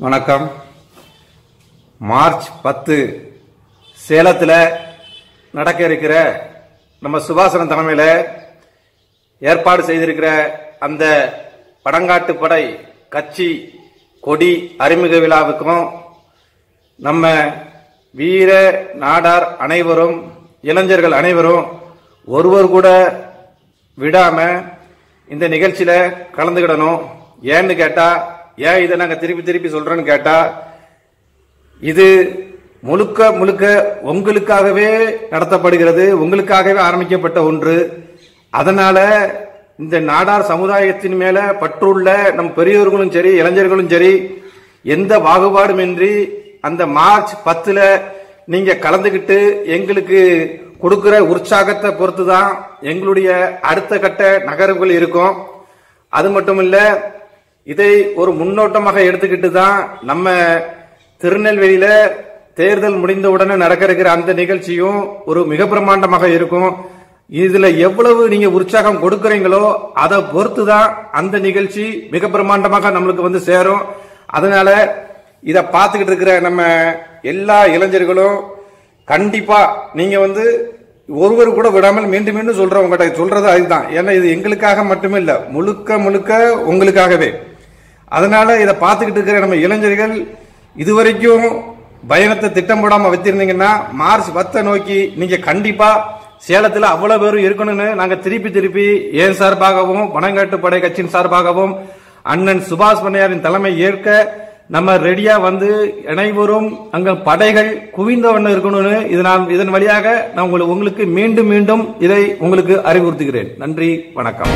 வணக்கம். மார்ச் பத்து சேலத்தில் நடக்க இருக்கிற நம்ம சுபாசனம் தலைமையில் ஏற்பாடு செய்திருக்கிற அந்த படங்காட்டு படை கட்சி கொடி அறிமுக விழாவுக்கும் நம்ம வீர நாடார் அனைவரும் இளைஞர்கள் அனைவரும் ஒருவர் கூட விடாம இந்த நிகழ்ச்சியில கலந்துக்கிடணும் ஏன்னு கேட்டா ஏன் இதை நாங்கள் திருப்பி திருப்பி சொல்றோன்னு கேட்டா இது முழுக்க முழுக்க உங்களுக்காகவே நடத்தப்படுகிறது உங்களுக்காகவே ஆரம்பிக்கப்பட்ட ஒன்று. அதனால இந்த நாடார் சமுதாயத்தின் மேல பற்றுள்ள நம் பெரியவர்களும் சரி இளைஞர்களும் சரி எந்த பாகுபாடுமின்றி அந்த மார்ச் பத்துல நீங்க கலந்துகிட்டு எங்களுக்கு கொடுக்கிற உற்சாகத்தை பொறுத்து தான் எங்களுடைய அடுத்த கட்ட நகர்வுகள் இருக்கும். அது மட்டும் இல்லை இதை ஒரு முன்னோட்டமாக எடுத்துக்கிட்டு தான் நம்ம திருநெல்வேலியில தேர்தல் முடிந்தவுடனே நடக்க இருக்கிற அந்த நிகழ்ச்சியும் ஒரு மிக பிரமாண்டமாக இருக்கும். இதுல எவ்வளவு நீங்க உற்சாகம் கொடுக்கறீங்களோ அதை பொறுத்து தான் அந்த நிகழ்ச்சி மிக பிரமாண்டமாக நம்மளுக்கு வந்து சேரும். அதனால இதை பார்த்துக்கிட்டு இருக்கிற நம்ம எல்லா இளைஞர்களும் கண்டிப்பா நீங்க வந்து ஒருவர் கூட விடாமல் மீண்டும் மீண்டும் சொல்றேன் உங்கள்கிட்ட சொல்றது அதுதான். ஏன்னா இது எங்களுக்காக மட்டுமே இல்லை முழுக்க முழுக்க உங்களுக்காகவே. அதனால இதை பார்த்துக்கிட்டு இருக்கிற நம்ம இளைஞர்கள் இதுவரைக்கும் பயணத்தை திட்டம் போடாமல் வச்சிருந்தீங்கன்னா மார்ச் பத்தை நோக்கி நீங்கள் கண்டிப்பாக சேலத்தில் அவ்வளோ பேரும் இருக்கணும்னு நாங்கள் திருப்பி திருப்பி ஏன் சார்பாகவும் பனங்காட்டு படை கட்சியின் சார்பாகவும் அண்ணன் சுபாஷ் பண்ணையாரின் தலைமை ஏற்க நம்ம ரெடியா வந்து அனைவரும் அங்க படைகள் குவிந்த வண்ணம் இருக்கணும்னு இது நான் இதன் வழியாக நான் உங்களுக்கு உங்களுக்கு மீண்டும் மீண்டும் இதை உங்களுக்கு அறிவுறுத்துகிறேன். நன்றி வணக்கம்.